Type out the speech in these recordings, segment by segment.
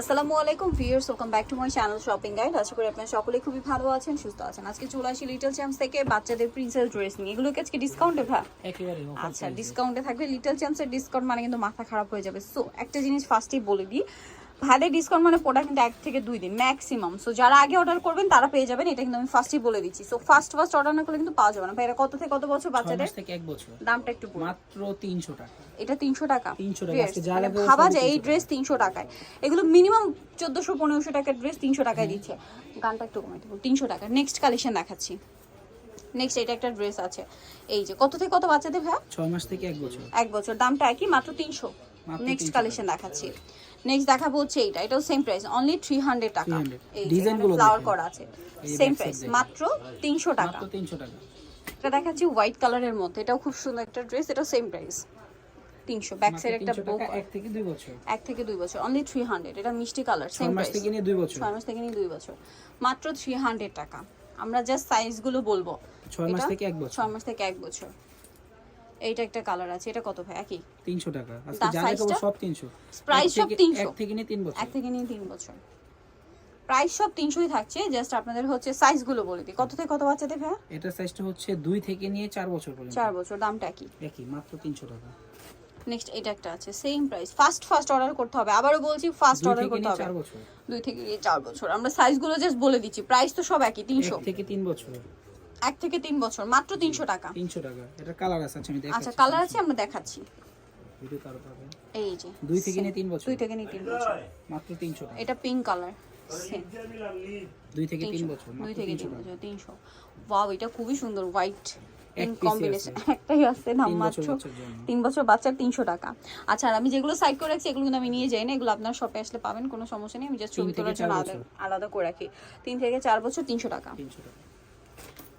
আসসালামু আলাইকুম viewers welcome back to my channel shopping guide আশা করি আপনারা সকলে খুবই ভালো আছেন সুস্থ আছেন। আজকে চলে আসি লিটল চ্যাম্পস থেকে বাচ্চাদের প্রিন্সেস ড্রেস নিয়ে। এগুলো আজকে ডিসকাউন্টে ভা আচ্ছা। ডিসকাউন্টে থাকবে। লিটল চ্যাম্পসের ডিসকাউন্ট মানে কিন্তু মাথা খারাপ হয়ে যাবে। সো একটা জিনিস ফার্স্টেই বলে দিই। ভাইদের ডিসকাউন্ট মানে প্রোডাক্ট কিন্তু এক থেকে দুই দিন ম্যাক্সিমাম সো যারা আগে অর্ডার করবেন তারা পেয়ে যাবেন। এটা কিন্তু আমি ফার্স্টই বলে দিচ্ছি। সো ফার্স্ট ফার্স্ট অর্ডার না করলে কিন্তু পাওয়া যাবে না। ভাই এটা কত থেকে কত বছর বাচ্চাদের? থেকে এক বছর। দামটা একটু। মাত্র তিনশো টাকা। এটা তিনশো টাকা। 300 টাকা। আজকে যা মানে ভাবা যায় এই ড্রেস তিনশো টাকায়। এগুলো মিনিমাম চোদ্দশো পনেরোশো টাকার ড্রেস তিনশো টাকায় দিচ্ছে। গানটা একটু কমাই দেবো। তিনশো টাকা। নেক্সট কালেকশন দেখাচ্ছি। নেক্সট এটা একটা ড্রেস আছে। এই যে কত থেকে কত বাচ্চাদের ভাই ছয় মাস থেকে এক বছর। এক বছর। দামটা একই মাত্র তিনশো। মাত্র নেক্সট কালেকশন দেখাচ্ছি। নেক্সট দেখাবো হচ্ছে এইটা। এটাও same price only three hundred টাকা। এই Design গুলো ফ্লাওয়ার করা আছে। সেম প্রাইস মাত্র তিনশো টাকা। মাত্র তিনশো টাকা। এটা দেখাচ্ছি হোয়াইট কালারের মধ্যে। এটাও খুব সুন্দর একটা ড্রেস এটাও সেম প্রাইস তিনশো ব্যাক সাইড একটা 300 বো এক থেকে দুই বছর। এক থেকে দুই বছর অনলি থ্রি হান্ড্রেড এটা মিষ্টি কালার সেম প্রাইস থেকে নিয়ে দুই বছর। ছয় মাস থেকে নিয়ে দুই বছর। মাত্র থ্রি হান্ড্রেড টাকা। আমরা জাস্ট সাইজগুলো বলব। ছয় মাস থেকে এক বছর। ছয় মাস থেকে এক বছর। এইটা একটা কালার আছে এটা কত ভাই? একই? তিনশো টাকা। আজকে দেখাবো টা? সব তিনশো। Price সব 300 এক থেকে নিয়ে তিন বছর। এক থেকে নিয়ে তিন বছর। প্রাইস সব তিনশোই থাকছে জাস্ট আপনাদের হচ্ছে সাইজগুলো বলে দিই। কত থেকে কত বাচ্চাদের ভাইয়া? এটার সাইজটা হচ্ছে দুই থেকে নিয়ে চার বছর পর্যন্ত। চার বছর দামটা একই। একই মাত্র তিনশো টাকা। নেক্সট এটা একটা আছে same price first first order করতে হবে। আবারও বলছি ফার্স্ট অর্ডার থেকে করতে হবে। চার বছর। দুই থেকে নিয়ে চার বছর। আমরা সাইজগুলো জাস্ট বলে দিচ্ছি। প্রাইস তো সব একই তিনশো। এক থেকে তিন বছর। এক থেকে তিন বছর মাত্র তিনশো টাকা। তিনশো টাকা। এটা কালার আছে আচ্ছা আমি দেখাচ্ছি। আচ্ছা কালার আছে আমরা দেখাচ্ছি। এই যে। দুই থেকে নিয়ে তিন বছর? দুই থেকে নিয়ে তিন বছর। মাত্র তিনশো টাকা। এটা পিঙ্ক কালার দুই থেকে তিন বছর দুই থেকে তিনশো তিন বছর তিনশো। ওয়াও এটা খুবই সুন্দর হোয়াইট কম্বিনেশন একটাই আছে দাম তিন বছর মাত্র বাচ্চার তিন বছর বাচ্চার তিনশো টাকা। আচ্ছা আর আমি যেগুলো সাইড করে রাখছি এগুলো কিন্তু আমি নিয়ে যাই না এগুলো আপনার শপে আসলে পাবেন কোনো সমস্যা নেই। আমি জাস্ট ছবি তোলার জন্য আলাদা আলাদা করে রাখি। তিন থেকে চার বছর তিনশো টাকা। তিনশো টাকা।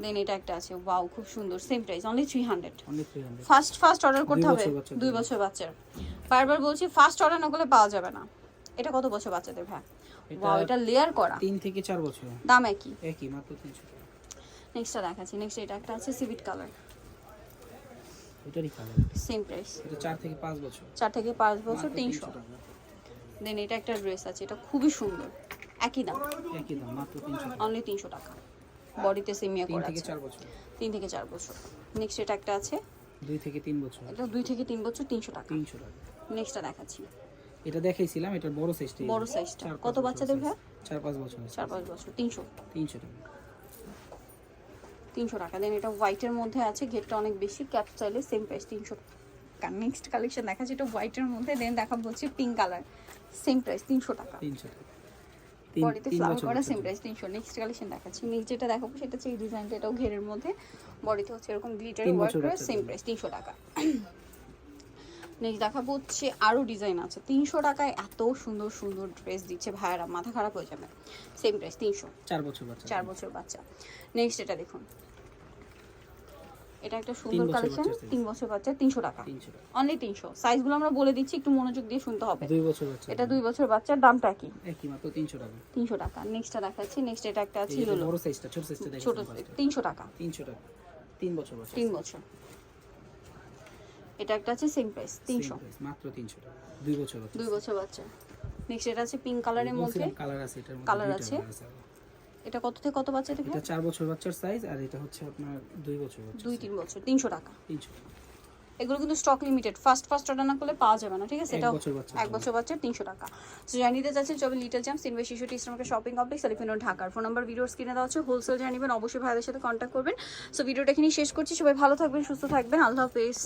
দেন এটা একটা আছে ওয়াও খুব সুন্দর same price only three hundred first first order করতে হবে দুই বছর বাচ্চার। বারবার বলছি ফার্স্ট অর্ডার না করলে পাওয়া যাবে না। এটা কত বছর বাচ্চাদের ভাই? ওয়াও এটা লেয়ার করা। তিন থেকে চার বছর। দাম একই। একই মাত্র তিনশো টাকা নেক্সটটা দেখাচ্ছি নেক্সট এটা একটা আছে সিভিট কালার এটারই কালার সেম প্রাইস এটা চার থেকে পাঁচ বছর। চার থেকে পাঁচ বছর মাত্র তিনশো টাকা। দেন এটা একটা ড্রেস আছে এটা খুবই সুন্দর। একই দাম। একই দাম মাত্র তিনশো টাকা। অনলি তিনশো টাকা। বডিতে সেমিয়া করা থেকে আছে। চার বছর। তিন থেকে চার বছর। নেক্সট এটা একটা আছে। দুই থেকে তিন বছর। এটা দুই থেকে তিন বছর তিনশো টাকা। তিনশো টাকা। নেক্সটটা দেখাচ্ছি। এটা দেখাইছিলাম এটার বড় সাইজটা বড় সাইজটা কত বাচ্চাদের ভাই? চার পাঁচ বছর চার পাঁচ বছর তিনশো। তিনশো টাকা। তিনশো টাকা। দেন এটা হোয়াইটের মধ্যে আছে ঘেরটা অনেক বেশি ক্যাপ চাইলে সেম প্রাইস তিনশো টাকা। নেক্সট কালেকশন দেখাচ্ছি এটা হোয়াইটের মধ্যে দেন দেখা বলছি পিঙ্ক কালার সেম প্রাইস তিনশো টাকা। তিনশো টাকা। বডিতে ফ্লাওয়ার করা সেম প্রাইস তিনশো নেক্সট কালেকশন দেখাচ্ছি। নেক্সট যেটা দেখাবো সেটা হচ্ছে এই ডিজাইনটা এটাও ঘেরের মধ্যে। বডিতে হচ্ছে এরকম গ্লিটারি ওয়ার্ক করা সেম প্রাইস তিনশো টাকা। নেক্সট দেখাবো হচ্ছে আরও ডিজাইন আছে। তিনশো টাকায় এত সুন্দর সুন্দর ড্রেস দিচ্ছে ভাইয়ারা মাথা খারাপ হয়ে যাবে। সেম প্রাইস তিনশো। চার বছর বাচ্চা। চার বছর বাচ্চা। নেক্সট এটা দেখুন। এটা একটা সুন্দর কালেকশন তিন বছর বাচ্চা তিনশো টাকা। অনলি তিনশো। সাইজগুলো আমরা বলে দিচ্ছি একটু মনোযোগ দিয়ে শুনতে হবে। দুই বছর বাচ্চা। এটা দুই বছর বাচ্চার দামটা কি? একই মাত্র তিনশো টাকা। তিনশো টাকা। নেক্সটটা দেখাচ্ছি। নেক্সট এটা একটা আছে হলো বড় সাইজটা ছোট সাইজটা ছোট তিনশো টাকা। তিনশো টাকা। তিন বছর বাচ্চা। তিন বছর। এটা একটা আছে সেম প্রাইস তিনশো। মাত্র তিনশো টাকা। দুই বছর দুই বছর বাচ্চা। নেক্সট এটা আছে পিঙ্ক কালারের মধ্যে। কালার আছে দুইটা আছে? আছে। এটা কত থেকে কত বাচ্চা থেকে এটা চার বছর বাচ্চার সাইজ আর এটা হচ্ছে আপনার দুই বছর বাচ্চা দুই তিন বছর তিনশো টাকা। তিনশো টাকা। এগুলো কিন্তু stock limited first first order না করলে পাওয়া যাবে না ঠিক আছে? এটা এক বছর বাচ্চা তিনশো টাকা। সো জানিয়ে দিতে চাচ্ছেন চবে লিটল চ্যাম্পস ইনভে শিশু টিস্টমার্কেট শপিং কমপ্লেক্স এলিফেন্ট ঢাকার ফোন নাম্বার ভিডিওর স্ক্রিনে দেওয়া হচ্ছে হোলসেল জানিবেন অবশ্যই ভাইদের সাথে কন্ট্যাক্ট করবেন। সো ভিডিওটা এখানেই শেষ করছি সবাই ভালো থাকবেন সুস্থ থাকবেন আল্লাহ হাফেজ।